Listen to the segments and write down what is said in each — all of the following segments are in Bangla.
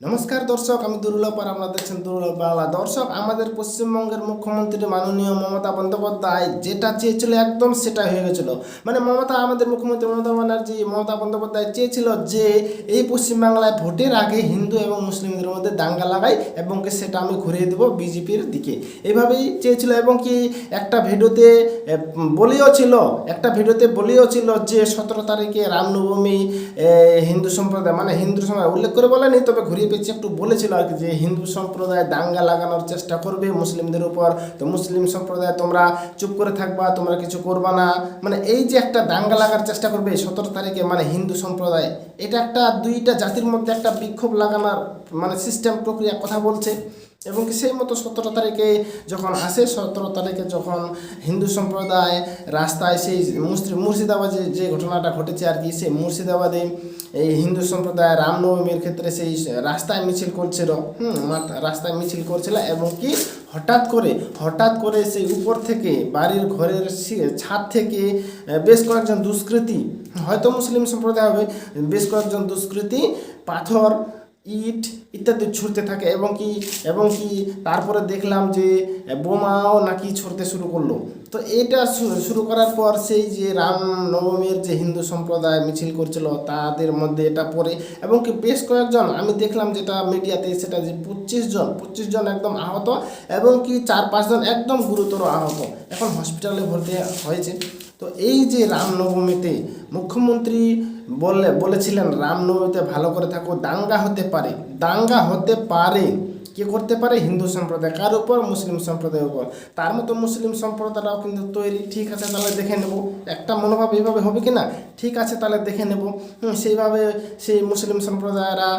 নমস্কার দর্শক, আমি দুর্লভ আর আপনারা দেখছেন দুর্লভ বাংলা। দর্শক, আমাদের পশ্চিমবঙ্গের মুখ্যমন্ত্রী মাননীয় মমতা বন্দ্যোপাধ্যায় যেটা চেয়েছিল একদম সেটা হয়ে গেছিল। মানে মমতা, আমাদের মুখ্যমন্ত্রী মমতা ব্যানার্জি, মমতা বন্দ্যোপাধ্যায় চেয়েছিল যে এই পশ্চিমবাংলায় ভোটের আগে হিন্দু এবং মুসলিমদের মধ্যে দাঙ্গা লাগাই এবং সেটা আমি ঘুরিয়ে দেবো বিজেপির দিকে। এইভাবেই চেয়েছিল এবং কি একটা ভিডিওতে বলেও ছিল, একটা ভিডিওতে বলেও ছিল যে সতেরো তারিখে রামনবমী হিন্দু সম্প্রদায় মানে হিন্দু সম্প্রদায় উল্লেখ করে বলেনি, তবে ঘুরিয়ে পেয়েছি একটু বলেছিল আর কি যে হিন্দু সম্প্রদায় দাঙ্গা লাগানোর চেষ্টা করবে মুসলিমদের উপর। তো মুসলিম সম্প্রদায় তোমরা চুপ করে থাকবা, তোমরা কিছু করবা না। মানে এই যে একটা দাঙ্গা লাগার চেষ্টা করবে সতেরো তারিখে মানে হিন্দু সম্প্রদায়, এটা একটা দুইটা জাতির মধ্যে একটা বিক্ষোভ লাগানোর মানে সিস্টেম প্রক্রিয়া কথা বলছে। এবং কি সেই মতো সতেরো তারিখে যখন আসে, সতেরো তারিখে যখন হিন্দু সম্প্রদায় রাস্তায় সেই মুর্শিদাবাদে যে ঘটনাটা ঘটেছে আর কি, সেই মুর্শিদাবাদে এই হিন্দু সম্প্রদায় রামনবমীর ক্ষেত্রে সেই রাস্তায় মিছিল করছিল, হুম রাস্তায় মিছিল করছিল এবং কি হঠাৎ করে হঠাৎ করে সেই উপর থেকে বাড়ির ঘরের ছাদ থেকে বেশ কয়েকজন দুষ্কৃতী, হয়তো মুসলিম সম্প্রদায় হবে, বেশ কয়েকজন দুষ্কৃতী পাথর ইট ইত্যাদি ছুটতে থাকে এবং কি এবং কি তারপরে দেখলাম যে বোমাও নাকি ছুটতে শুরু করল। তো এটা শুরু করার পর সেই যে রাম নবমীর যে হিন্দু সম্প্রদায় মিছিল করছিল তাদের মধ্যে এটা পড়ে এবং কি বেশ কয়েকজন, আমি দেখলাম যেটা মিডিয়াতে সেটা যে পঁচিশ জন পঁচিশ জন একদম আহত এবং কি চার পাঁচজন একদম গুরুতর আহত এখন হসপিটালে ভর্তি হয়েছে। তো এই যে রামনবমীতে মুখ্যমন্ত্রী বলে বলেছিলেন রামনবমীতে ভালো করে থাকো দাঙ্গা হতে পারে দাঙ্গা হতে পারে। কে করতে পারে? হিন্দু সম্প্রদায়। কার উপর? মুসলিম সম্প্রদায়ের উপর। তার মতো মুসলিম সম্প্রদায়রাও কিন্তু তৈরি। ঠিক আছে, তাহলে দেখে নেব। একটা মনোভাব এইভাবে হবে কি না ঠিক আছে, তাহলে দেখে নেব। সেইভাবে সেই মুসলিম সম্প্রদায়েরা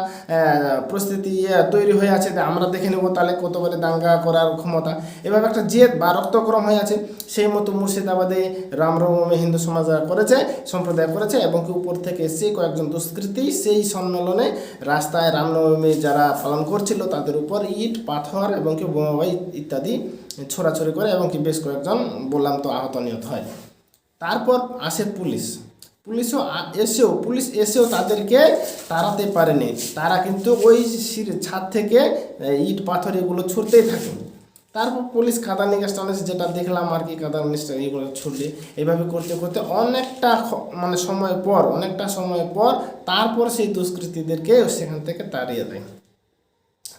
ইয়ে তৈরি হয়ে আছে। আমরা দেখে নেব তাহলে কতবারে দাঙ্গা করার ক্ষমতা। এভাবে একটা জেদ বা রক্তক্রম হয়ে আছে। সেই মতো মুর্শিদাবাদে রামরমে হিন্দু সমাজ করেছে, সম্প্রদায় করেছে এবং কি উপর থেকে এসে কয়েকজন দুষ্কৃতী সেই সম্মেলনে রাস্তায় রামনবমী যারা পালন করছিল তাদের উপর ইট, পাথর এবং কি বোমাবাই ইত্যাদি ছোড়াছড়ি করে এবং কি বেশ কয়েকজন বললাম তো আহত নিহত হয়। তারপর আসে পুলিশ। পুলিশও এসেও, পুলিশ এসেও তাদেরকে তাড়াতে পারেনি। তারা কিন্তু ওই ছাদ থেকে ইট, পাথর এগুলো ছুটতেই থাকে। তারপর পুলিশ কাদা নিকাশ টানেছে যেটা দেখলাম আর কি কাদা নিকাশ এগুলো ছুটলে এইভাবে করতে করতে অনেকটা মানে সময় পর, অনেকটা সময় পর তারপর সেই দুষ্কৃতীদেরকে সেখান থেকে তাড়িয়ে দেয়।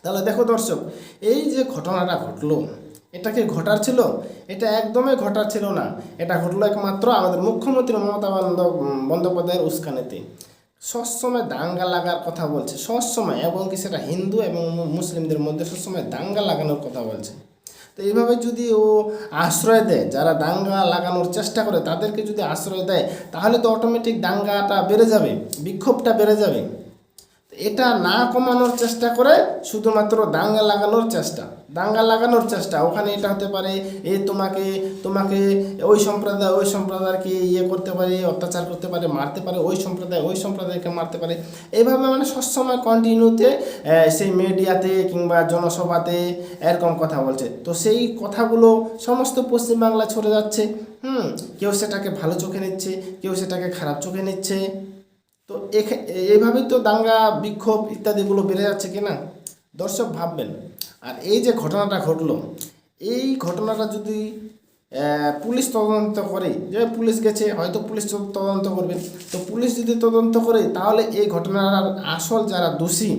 তাহলে দেখো দর্শক, এই যে ঘটনাটা ঘটলো এটা কি ঘটার ছিল এটা একদমই ঘটার ছিল না। এটা ঘটলো একমাত্র আমাদের মুখ্যমন্ত্রী মমতা বন্দ- বন্দ্যোপাধ্যায়ের উস্কানিতে। সবসময় দাঙ্গা লাগার কথা বলছে, সবসময়, এবং কি সেটা হিন্দু এবং মুসলিমদের মধ্যে সবসময় দাঙ্গা লাগানোর কথা বলছে। তো এইভাবে যদি ও আশ্রয় দেয়, যারা দাঙ্গা লাগানোর চেষ্টা করে, তাদেরকে যদি আশ্রয় দেয়, তাহলে তো অটোমেটিক দাঙ্গাটা বেড়ে যাবে, বিক্ষোভটা বেড়ে যাবে। এটা না কমানোর চেষ্টা করে শুধুমাত্র দাঙ্গা লাগানোর চেষ্টা, দাঙ্গা লাগানোর চেষ্টা। ওখানে এটা হতে পারে, এ তোমাকে তোমাকে ওই সম্প্রদায়, ওই সম্প্রদায়কে ইয়ে করতে পারে, অত্যাচার করতে পারে, মারতে পারে, ওই সম্প্রদায়, ওই সম্প্রদায়কে মারতে পারে। এইভাবে মানে সবসময় কন্টিনিউতে সেই মিডিয়াতে কিংবা জনসভাতে এরকম কথা বলছে। তো সেই কথাগুলো সমস্ত পশ্চিমবাংলা ছড়ে যাচ্ছে। হুম, কেউ সেটাকে ভালো চোখে নিচ্ছে, কেউ সেটাকে খারাপ চোখে নিচ্ছে। তো এইভাবেই তো দাঙ্গা, বিক্ষোভ ইত্যাদিগুলো বেড়ে যাচ্ছে কি না? দর্শক ভাববেন। আর এই যে ঘটনাটা ঘটলো, এই ঘটনাটা যদি পুলিশ তদন্ত করে, যে পুলিশ গেছে, হয়তো পুলিশ তদন্ত করবে। তো পুলিশ যদি তদন্ত করে, তাহলে এই ঘটনার আসল যারা দোষী,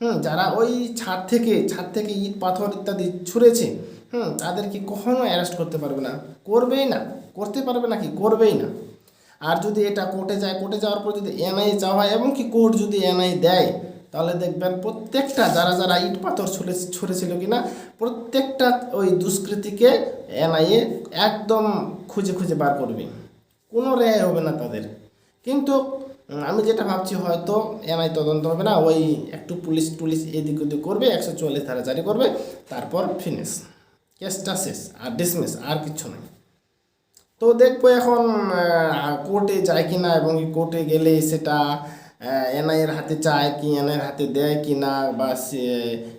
হুম, যারা ওই ছাদ থেকে ছাদ থেকে ইট, পাথর ইত্যাদি ছুঁড়েছে, হুম তাদেরকে কখনো অ্যারেস্ট করতে পারবে না? করবেই না। করতে পারবে না কি? করবেই না। আর যদি এটা কোর্টে যায় কোর্টে যাওয়ার পর যদি এনআই চাওয়া হয় এবং কি কোর্ট যদি এনআই দেয়, তাহলে দেখবেন প্রত্যেকটা যারা যারা ইট পাথর ছুড়ে ছুঁড়েছিল কিনা, প্রত্যেকটা ওই দুষ্কৃতীকে এনআইএ একদম খুঁজে খুঁজে বার করবে। কোনো রেহাই হবে না তাদের। কিন্তু আমি যেটা ভাবছি হয়তো এনআই তদন্ত হবে না, ওই একটু পুলিশ টুলিশ এদিক ওদিক করবে, একশো চুয়াল্লিশ ধারা জারি করবে, তারপর ফিনিশ কেসটা শেষ, আর ডিসমিস আর কিছু নেই তো দেখব এখন কোর্টে যায় কি না এবং কোর্টে গেলে সেটা এনআইয়ের হাতে চায় কি এনআইয়ের হাতে দেয় কি না বা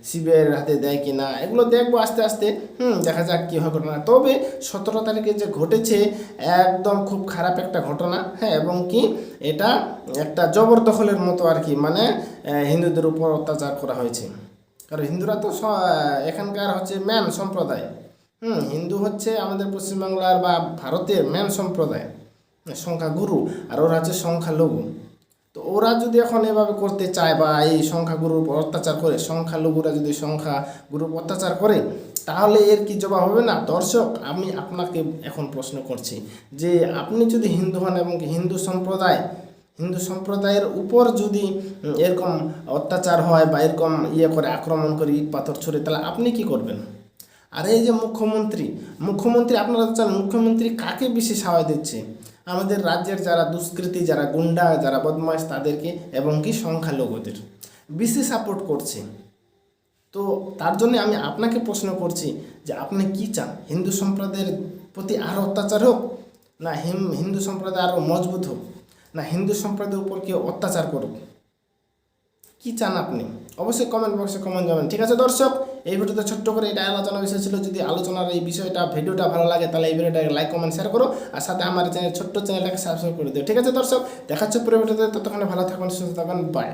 সিবিআইয়ের হাতে দেয় কি না এগুলো দেখব আস্তে আস্তে। হুম, দেখা যাক কী হয় ঘটনা। তবে সতেরো তারিখে যে ঘটেছে, একদম খুব খারাপ একটা ঘটনা হ্যাঁ এবং কি এটা একটা জবরদখলের মতো আর কি মানে হিন্দুদের উপর অত্যাচার করা হয়েছে। কারণ হিন্দুরা তো এখানকার হচ্ছে ম্যান সম্প্রদায়। হুম, হিন্দু হচ্ছে আমাদের পশ্চিমবাংলার বা ভারতের ম্যান সম্প্রদায় সংখ্যাগুরু আর ওরা হচ্ছে সংখ্যালঘু। তো ওরা যদি এখন এভাবে করতে চায় বা এই সংখ্যাগুরুর উপর অত্যাচার করে, সংখ্যালঘুরা যদি সংখ্যা গুরুর উপর অত্যাচার করে, তাহলে এর কি জবাব হবে না? দর্শক, আমি আপনাকে এখন প্রশ্ন করছি যে আপনি যদি হিন্দু হন এবং হিন্দু সম্প্রদায়, হিন্দু সম্প্রদায়ের উপর যদি এরকম অত্যাচার হয় বা এরকম ইয়ে করে আক্রমণ করে ইট পাথর ছড়ে, তাহলে আপনি কি করবেন? আর এই যে মুখ্যমন্ত্রী মুখ্যমন্ত্রী আপনারা জানেন, মুখ্যমন্ত্রী কাকে বেশি সাওয়াই দিচ্ছে? আমাদের রাজ্যের যারা দুষ্কৃতী, যারা গুন্ডা, যারা বদমাশ, তাদেরকে এবং কি সংখ্যালঘুদের বেশি সাপোর্ট করছে। তো তার জন্য আমি আপনাকে প্রশ্ন করছি যে আপনি কি চান? হিন্দু সম্প্রদায়ের প্রতি আরও অত্যাচার হোক? না হিন্দু সম্প্রদায় আরও মজবুত হোক? না, হিন্দু সম্প্রদায়ের উপর কেউ অত্যাচার করুক? কি চান আপনি? অবশ্যই কমেন্ট বক্সে কমেন্ট যাবেন ঠিক আছে দর্শক? এই ভিডিওতে ছোট্ট করে এটা আলোচনা বিষয় ছিল। যদি আলোচনার এই বিষয়টা, ভিডিওটা ভালো লাগে, তাহলে এই ভিডিওটাকে লাইক কমেন্ট শেয়ার করো। আর সাথে আমার চ্যানেল ছোট্ট চ্যানেলটাকে সাবস্ক্রাইব করে দিও। ঠিক আছে দর্শক, দেখাচ্ছ পুরো ভিডিওতে। ততক্ষণে ভালো থাকুন, সুস্থ থাকুন। বাই